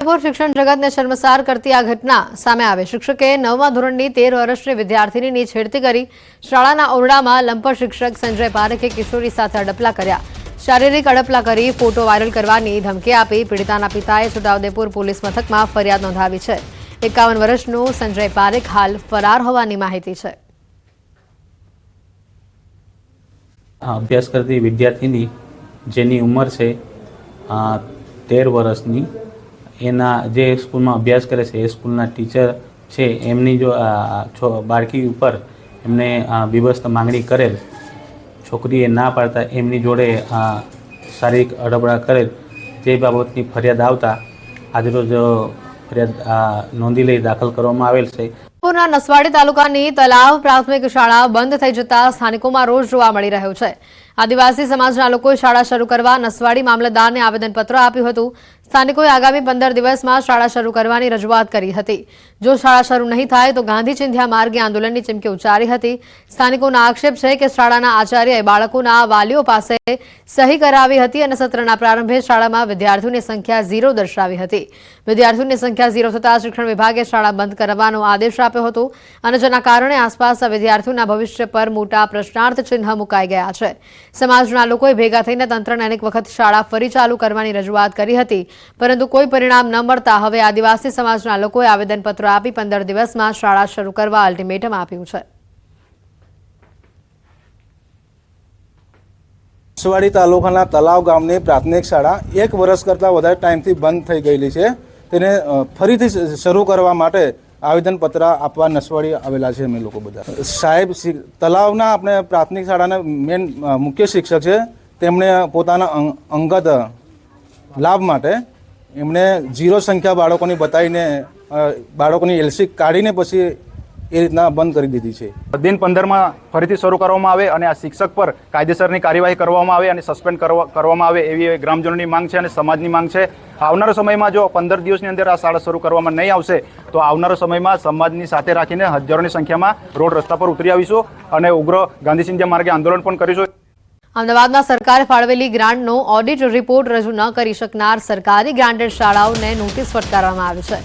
શિક્ષણ જગતને શર્મસાર કરતી આ ઘટના સામે આવે. શિક્ષકે નવમા ધોરણની તેર વર્ષની વિદ્યાર્થીનીની છેડતી કરી શાળાના ઓરડામાં લંપર શિક્ષક સંજય પારેખે કિશોરી સાથે અડપલા કર્યા. શારીરિક અડપલા કરી ફોટો વાયરલ કરવાની ધમકી આપી પીડિતાના પિતાએ છોટાઉદેપુર પોલીસ મથકમાં ફરિયાદ નોંધાવી છે. એકાવન વર્ષનું સંજય પારેખ હાલ ફરાર હોવાની માહિતી છે. અભ્યાસ કરતી વિદ્યાર્થીની જેની ઉંમર છે તેર વર્ષની એના જે સ્કૂલમાં અભ્યાસ કરે છે, એ સ્કૂલના ટીચર છે, એમની જો છો, બાળકી ઉપર એમને બીભસ્ત માંગણી કરેલ. છોકરીએ ના પાડતા એમની જોડે શારીરિક અડબડા કરેલ. તે બાબતની ફરિયાદ આવતા આજરોજ ફરિયાદ નોંધી લઈ દાખલ કરવામાં આવેલ છે. પૂરના નસવાડી તાલુકાની તલાવ પ્રાથમિક શાળા બંધ થઈ જતા સ્થાનિકોમાં રોષ જોવા મળી રહ્યો છે. આદિવાસી સમાજના લોકોએ શાળા શરૂ કરવા નસવાડી મામલતદારને આવેદનપત્ર આપ્યું હતું. સ્થાનિકોએ આગામી પંદર દિવસમાં શાળા શરૂ કરવાની રજૂઆત કરી હતી. જો શાળા શરૂ નહીં થાય તો ગાંધી ચિંધ્યા માર્ગે આંદોલનની ચીમકી ઉચ્ચારી હતી. સ્થાનિકોના આક્ષેપ છે કે શાળાના આચાર્યએ બાળકોના વાલીઓ પાસે સહી કરાવી હતી અને સત્રના પ્રારંભે શાળામાં વિદ્યાર્થીઓની સંખ્યા ઝીરો દર્શાવી હતી. વિદ્યાર્થીઓની સંખ્યા ઝીરો થતાં શિક્ષણ વિભાગે શાળા બંધ કરવાનો આદેશ આપ્યો હતો અને જેના કારણે આસપાસના વિદ્યાર્થીઓના ભવિષ્ય પર મોટા પ્રશ્નાર્થ ચિહ્ન મુકાઈ ગયા છે. સમાજના લોકોએ ભેગા થઈને તંત્રને અનેક વખત શાળા ફરી ચાલુ કરવાની રજૂઆત કરી હતી. પરંતુ કોઈ પરિણામ ન મળતા હવે આદિવાસી સમાજના લોકોએ આવેદનપત્ર આપી પંદર દિવસમાં શાળા શરૂ કરવા અલ્ટિમેટમ આપ્યું છે. નસવાડી તાલુકાના તલાવ ગામની પ્રાથમિક શાળા એક વર્ષ કરતાં વધારે ટાઈમથી બંધ થઈ ગયેલી છે. તેને ફરીથી શરૂ કરવા માટે આવેદનપત્ર આપવા નસવાડી આવેલા છે અમે લોકો બધા. સાહેબ તલાવના આપણે પ્રાથમિક શાળાના મેન મુખ્ય શિક્ષક છે. તેમણે પોતાના અંગત લાભ માટે એમણે ઝીરો સંખ્યા બાળકોની બતાવીને બાળકોની એલસી કાઢીને પછી એ રીતના બંધ કરી દીધી છે. દિન પંદરમાં ફરીથી શરૂ કરવામાં આવે અને આ શિક્ષક પર કાયદેસરની કાર્યવાહી કરવામાં આવે અને સસ્પેન્ડ કરવા કરવામાં આવે એવી ગ્રામજનોની માંગ છે અને સમાજની માંગ છે. આવનારા સમયમાં જો પંદર દિવસની અંદર આ શાળા શરૂ કરવામાં નહીં આવશે તો આવનારા સમયમાં સમાજની સાથે રાખીને હજારોની સંખ્યામાં રોડ રસ્તા પર ઉતરી આવીશું અને ઉગ્ર ગાંધી સિંધિયા માર્ગે આંદોલન પણ કરીશું. અમદાવાદમાં સરકારે ફાળવેલી ગ્રાન્ટનો ઓડિટ રિપોર્ટ રજૂ ન કરી શકનાર સરકારી ગ્રાન્ટેડ શાળાઓને નોટિસ ફટકારવામાં આવી છે.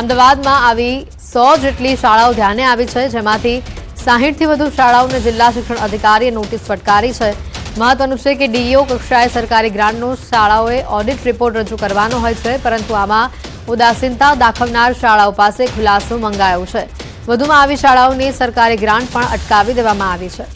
અમદાવાદમાં આવી સો જેટલી શાળાઓ ધ્યાને આવી છે, જેમાંથી સાહીઠથી વધુ શાળાઓને જિલ્લા શિક્ષણ અધિકારીએ નોટિસ ફટકારી છે. મહત્વનું છે કે ડીઈઓ કક્ષાએ સરકારી ગ્રાન્ટનો શાળાઓએ ઓડિટ રિપોર્ટ રજૂ કરવાનો હોય છે, પરંતુ આમાં ઉદાસીનતા દાખવનાર શાળાઓ પાસે ખુલાસો મંગાયો છે. વધુમાં આવી શાળાઓની સરકારી ગ્રાન્ટ પણ અટકાવી દેવામાં આવી છે.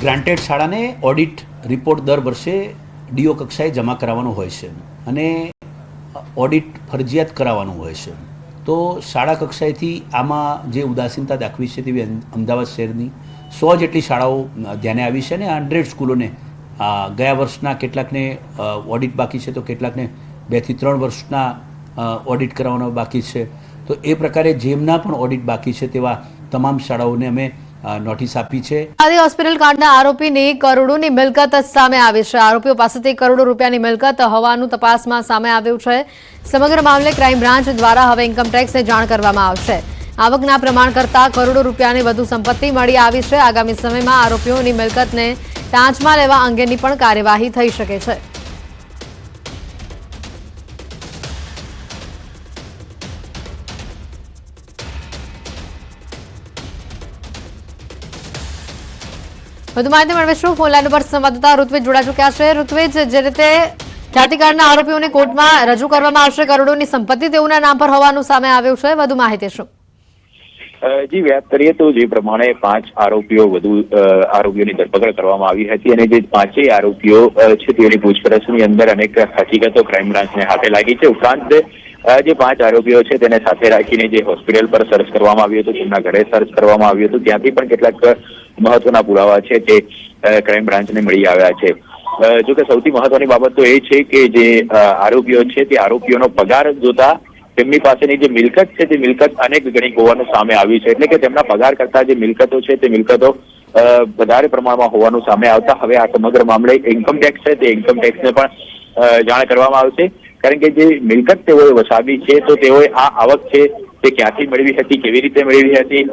ગ્રાન્ટેડ શાળાને ઓડિટ રિપોર્ટ દર વર્ષે ડીઓ કક્ષાએ જમા કરાવવાનો હોય છે. અને ઓડિટ ફરજિયાત કરાવવાનું હોય છે. તો શાળા કક્ષાએથી આમાં જે ઉદાસીનતા દાખવી છે તેવી અમદાવાદ શહેરની સો જેટલી શાળાઓ ધ્યાને આવી છે અને હંડ્રેડ સ્કૂલોને. ગયા વર્ષના કેટલાકને ઓડિટ બાકી છે તો કેટલાકને બેથી ત્રણ વર્ષના ઓડિટ કરાવવાનો બાકી છે. તો એ પ્રકારે જેમના પણ ઓડિટ બાકી છે તેવા તમામ શાળાઓને અમે નોટિસ આપી છે. આદિ હોસ્પિટલ કાંડના આરોપીની કરોડોની મિલકત સામે આવી છે. આરોપીઓ પાસેથી કરોડો રૂપિયાની મિલકત હોવાનું તપાસમાં સામે આવ્યું છે. સમગ્ર મામલે ક્રાઇમ બ્રાન્ચ દ્વારા હવે ઇન્કમટેક્સને જાણ કરવામાં આવશે. આવકના પ્રમાણ કરતાં કરોડો રૂપિયાની વધુ સંપત્તિ મળી આવી છે. આગામી સમયમાં આરોપીઓની મિલકતને ટાંચમાં લેવા અંગેની પણ કાર્યવાહી થઈ શકે છે. વધુ માહિતી મેળવીશું. ફોન ઉપર સંવાદદાતા ઋત્વિજ જોડા ચૂક્યા છે. ઋત્વિજ, જે રીતે જાતિકારના આરોપીઓને કોર્ટમાં રજૂ કરવામાં આવશે, કરોડોની સંપત્તિ તેઓના નામ પર હોવાનું સામે આવ્યું છે. વધુ માહિતી શું? જી, વાત કરીએ તો જે પ્રમાણે પાંચ આરોપીઓ વધુ આરોપીઓની ધરપકડ કરવામાં આવી હતી અને જે પાંચેય આરોપીઓ છે તેની પૂછપરછની અંદર અનેક હકીકતો ક્રાઇમ બ્રાન્ચને હાથે લાગી છે. ઉપરાંત જે પાંચ આરોપીઓ છે તેને સાથે રાખીને જે હોસ્પિટલ પર સર્ચ કરવામાં આવ્યું હતું, તેમના ઘરે સર્ચ કરવામાં આવ્યું હતું. ત્યાંથી પણ કેટલાક મહત્વના પુરાવા છે તે ક્રાઇમ બ્રાન્ચને મળી આવ્યા છે. જો કે સૌથી મહત્વની બાબત તો એ છે કે જે આરોપીઓ છે તે આરોપીઓનો પગાર જોતા તેમની પાસેની જે મિલકત છે તે મિલકત અનેક ગણી હોવાનું સામે આવ્યું છે. એટલે કે તેમના પગાર કરતા જે મિલકતો છે તે મિલકતો વધારે પ્રમાણમાં હોવાનું સામે આવતા. હવે આ સમગ્ર મામલે ઇન્કમ ટેક્સ છે તે ઇન્કમ ટેક્સને પણ જાણ કરવામાં આવશે. કારણ કે જે મિલકત તેઓએ વસાવી છે તો તેઓએ આ આવક છે તે ક્યાંથી મેળવી હતી, કેવી રીતે મેળવી હતી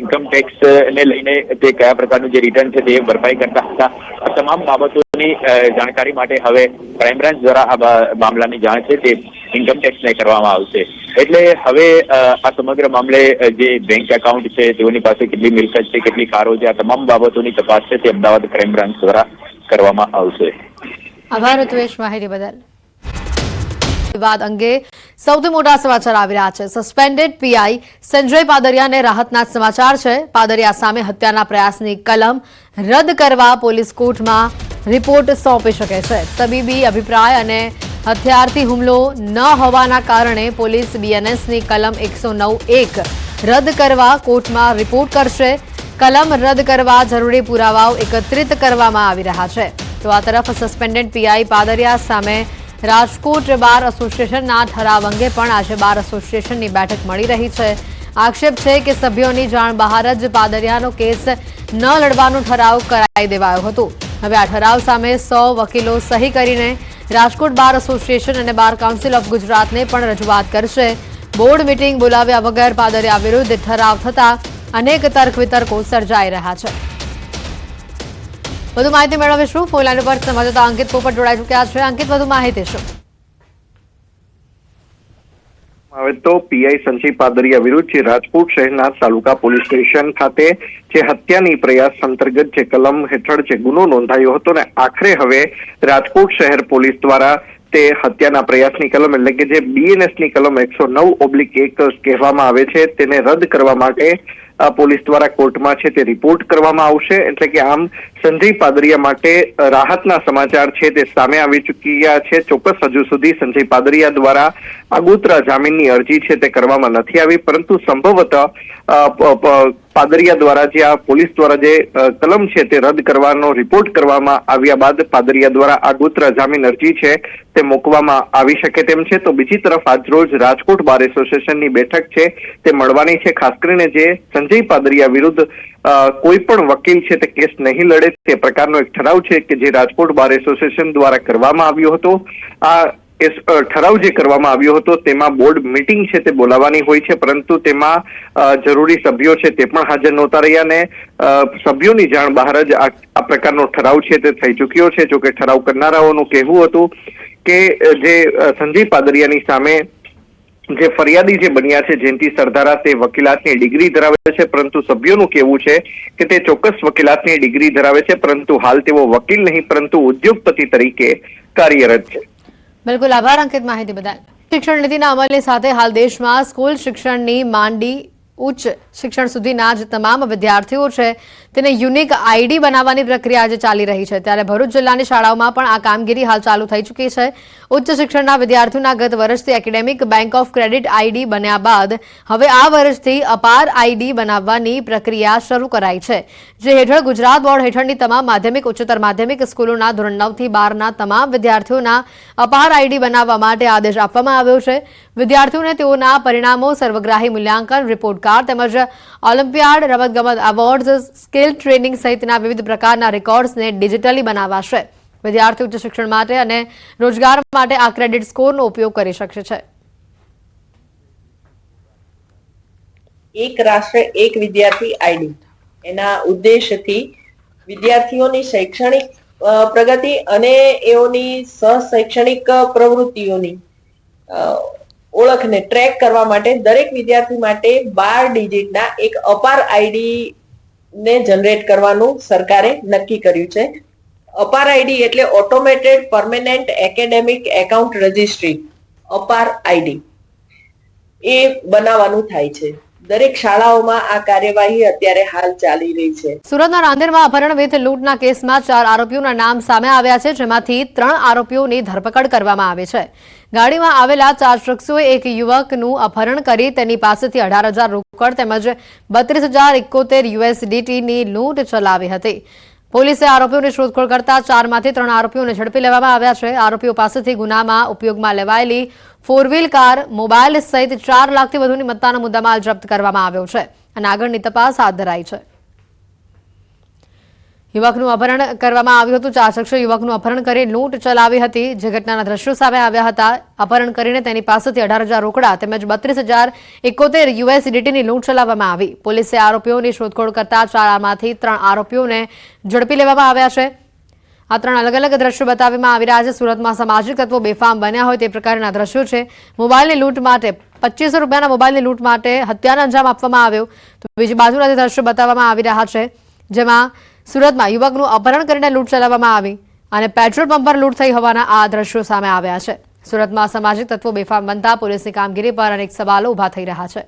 ઇન્કમ ટેક્સ ને લઈને તે કયા પ્રકારનું જે રિટર્ન છે તે ભરપાઈ કરતા હતા. આ તમામ બાબતોની જાણકારી માટે હવે ક્રાઇમ બ્રાન્ચ દ્વારા આ મામલાની જાણ છે તે ઇન્કમ ટેક્સને કરવામાં આવશે. એટલે હવે આ સમગ્ર મામલે જે બેંક એકાઉન્ટ છે, તેઓની પાસે કેટલી મિલકત છે, કેટલી કારો છે, આ તમામ બાબતોની તપાસ છે તે અમદાવાદ ક્રાઇમ બ્રાન્ચ દ્વારા કરવામાં આવશે. આભાર ઋત્વેશ માહિતી બદલ વિવાદ અંગે સૌથી મોટા સમાચાર આવી રહ્યા છે. સસ્પેન્ડેડ પીઆઈ સંજય પાદરિયાને રાહતના સમાચાર છે. પાદરિયા સામે હત્યાના પ્રયાસની કલમ રદ કરવા પોલીસ કોર્ટમાં રિપોર્ટ સોંપી શકે છે. તબીબી અભિપ્રાય અને હથિયારથી હુમલો ન હોવાના કારણે પોલીસ બીએનએસની કલમ એકસો નવ એક રદ કરવા કોર્ટમાં રિપોર્ટ કરશે. કલમ રદ કરવા જરૂરી પુરાવાઓ એકત્રિત કરવામાં આવી રહ્યા છે. તો આ તરફ સસ્પેન્ડેડ પીઆઈ પાદરિયા સામે રાજકોટ બાર એસોસિએશનના ઠરાવ અંગે પણ આજે બાર એસોસિએશનની બેઠક મળી રહી છે. આક્ષેપ છે કે સભ્યોની જાણ બહાર જ પાદરિયાનો કેસ ન લડવાનો ઠરાવ કરાઈ દેવાયો હતો. હવે આ ઠરાવ સામે સો વકીલો સહી કરીને રાજકોટ બાર એસોસિએશન અને બાર કાઉન્સિલ ઓફ ગુજરાતને પણ રજૂઆત કરશે. બોર્ડ મિટિંગ બોલાવ્યા વગર પાદરિયા વિરુદ્ધ ઠરાવ થતા અનેક તર્ક વિતર્કો સર્જાઈ રહ્યા છે. વધુ માહિતી મેળવીશું. ફોન લાઈન ઉપર સંવાદદાતા અંકિત પોપટ જોડાઈ ચુક્યા છે. અંકિત, વધુ માહિતી શું? હવે તો પીઆઈ સંજય પાદરિયા વિરુદ્ધ જે રાજકોટ શહેરના તાલુકા પોલીસ સ્ટેશન ખાતે જે હત્યાની પ્રયાસ અંતર્ગત જે કલમ હેઠળ જે ગુનો નોંધાયો હતો ને, આખરે હવે રાજકોટ શહેર પોલીસ દ્વારા તે હત્યાના પ્રયાસની કલમ એટલે કે જે બીએનએસની કલમ એકસો નવ ઓબ્લિક એક કહેવામાં આવે છે, તેને રદ કરવા માટે પોલીસ દ્વારા કોર્ટમાં છે તે રિપોર્ટ કરવામાં આવશે. એટલે કે આમ સંજય પાદરિયા માટે રાહતના સમાચાર છે તે સામે આવી ચૂક્યા છે. ચોક્કસ હજુ સુધી સંજય પાદરિયા દ્વારા આગોતરા જામીનની અરજી છે તે કરવામાં નથી આવી. પરંતુ સંભવતઃ પાદરિયા દ્વારા જે આ પોલીસ દ્વારા જે કલમ છે તે રદ કરવાનો રિપોર્ટ કરવામાં આવ્યા બાદ પાદરિયા દ્વારા આગોતરા જામીન અરજી છે તે મૂકવામાં આવી શકે તેમ છે. તો બીજી તરફ આજરોજ રાજકોટ બાર એસોસિએશનની બેઠક છે તે મળવાની છે. ખાસ કરીને જે સંજય પાદરિયા વિરુદ્ધ કોઈ પણ વકીલ છે તે કેસ નહીં લડે તે પ્રકારનો એક ઠરાવ છે કે જે રાજકોટ બાર એસોસિએશન દ્વારા કરવામાં આવ્યો હતો. આ ઠરાવ જે કરવામાં આવ્યો હતો તેમાં બોર્ડ મિટિંગ છે તે બોલાવવાની હોય છે, પરંતુ તેમાં જરૂરી સભ્યો છે તે પણ હાજર નહોતા રહ્યા ને સભ્યોની જાણ બહાર જ આ પ્રકારનો ઠરાવ છે તે થઈ ચૂક્યો છે. જોકે ઠરાવ કરનારાઓનું કહેવું હતું કે જે સંજય પાદરિયાની સામે જે ફરિયાદી જે બન્યા છે જયંતિ સરદારા તે વકીલાતની ડિગ્રી ધરાવે છે, પરંતુ સભ્યોનું કહેવું છે કે તે ચોક્કસ વકીલાતની ડિગ્રી ધરાવે છે, પરંતુ હાલ તેઓ વકીલ નહીં, પરંતુ ઉદ્યોગપતિ તરીકે કાર્યરત છે. બિલકુલ આભાર, અંકિત માહિતી બદલ. શિક્ષણ નીતિના અમલની સાથે હાલ દેશમાં સ્કૂલ શિક્ષણની માંડી ઉચ્ચ શિક્ષણ સુધીના જે તમામ વિદ્યાર્થીઓ છે. તેને યુનિક આઈડી બનાવવાની પ્રક્રિયા આજે ચાલી રહી છે. ત્યારે ભરૂચ જિલ્લાની શાળાઓમાં પણ આ કામગીરી હાલ ચાલુ થઈ ચૂકી છે. ઉચ્ચ શિક્ષણના વિદ્યાર્થીઓના ગત વર્ષથી academic bank of credit ID બન્યા બાદ હવે આ વર્ષથી અપાર આઈડી બનાવવાની પ્રક્રિયા શરૂ કરાઈ છે. જે હેઠળ ગુજરાત બોર્ડ હેઠળની તમામ માધ્યમિક, ઉચ્ચતર માધ્યમિક સ્કૂલોના ધોરણ નવથી બારના તમામ વિદ્યાર્થીઓના અપાર આઈડી બનાવવા માટે આદેશ આપવામાં આવ્યો છે. વિદ્યાર્થીઓને તેઓના પરિણામો, સર્વગ્રાહી મૂલ્યાંકન રિપોર્ટ કાર્ડ તેમજ ઓલિમ્પિયાડ રમતગમત એવોર્ડ્સ સ્કિલ ટ્રેનિંગ સહિતના વિવિધ પ્રકારના રેકોર્ડ્સને ડિજિટલી બનાવાશે. વિદ્યાર્થી ઉચ્ચ શિક્ષણ માટે અને રોજગાર માટે આ ક્રેડિટ સ્કોરનો ઉપયોગ કરી શકશે છે. એક રાષ્ટ્ર, એક વિદ્યાર્થી આઈડી. એના ઉદ્દેશથી વિદ્યાર્થીઓની શૈક્ષણિક પ્રગતિ અને એઓની સહશૈક્ષણિક પ્રવૃત્તિઓની ઓળખને ટ્રેક કરવા માટે દરેક વિદ્યાર્થી માટે બાર ડિજિટના એક અપાર આઈડી ને જનરેટ કરવાનું સરકારે નક્કી કર્યું છે. અપાર આઈડી એટલે automated permanent academic account registry APAAR ID એ બનાવવાનું થાય છે. દરેક શાળાઓમાં આ કાર્યવાહી અત્યારે હાલ ચાલી રહી છે. સુરતના રાંદેરમાં અપહરણ વિથ લૂંટના કેસમાં ચાર આરોપીઓના નામ સામે આવ્યા છે, જેમાંથી ત્રણ આરોપીઓની ધરપકડ કરવામાં આવી છે. ગાડીમાં આવેલા ચાર શખ્સોએ એક યુવકનું અપહરણ કરી તેની પાસેથી અઢાર હજાર રોકડ તેમજ બત્રીસ હજાર એકોતેર યુએસડીટીની લૂંટ ચલાવી હતી. પોલીસે આરોપીઓની શોધખોળ કરતા ચારમાંથી ત્રણ આરોપીઓને ઝડપી લેવામાં આવ્યા છે. આરોપીઓ પાસેથી ગુનામાં ઉપયોગમાં લેવાયેલી ફોર વ્હીલ કાર, મોબાઈલ સહિત ચાર લાખથી વધુની મત્તાનો મુદ્દામાલ જપ્ત કરવામાં આવ્યો છે અને આગળની તપાસ હાથ ધરાઈ છે. યુવકનું અપહરણ કરવામાં આવ્યું હતું. ચાર શખ્સો યુવકનું અપહરણ કરી લૂંટ ચલાવી હતી. જે ઘટનાના દ્રશ્યો સામે આવ્યા હતા. અપહરણ કરીને તેની પાસેથી અઢાર હજાર રોકડા તેમજ બત્રીસ હજાર એકોતેર યુએસડીટીની લૂંટ ચલાવવામાં આવી. પોલીસે આરોપીઓની શોધખોળ કરતા ચારમાંથી ત્રણ આરોપીઓને ઝડપી લેવામાં આવ્યા છે. આ ત્રણ અલગ અલગ દ્રશ્યો બતાવવામાં આવી રહ્યા છે. સુરતમાં સામાજિક તત્વો બેફામ બન્યા હોય તે પ્રકારના દ્રશ્યો છે. મોબાઈલની લૂંટ માટે પચીસો રૂપિયાના મોબાઈલની લૂંટ માટે હત્યાનો અંજામ આપવામાં આવ્યો. તો બીજી બાજુના દ્રશ્યો બતાવવામાં આવી રહ્યા છે, જેમાં સુરતમાં યુવકનું અપહરણ કરીને લૂંટ ચલાવવામાં આવી અને પેટ્રોલ પંપ પર લૂંટ થઈ હોવાના આ દ્રશ્યો સામે આવ્યા છે. સુરતમાં સામાજિક તત્વો બેફામ બનતા પોલીસની કામગીરી પર અનેક સવાલો ઊભા થઈ રહ્યા છે.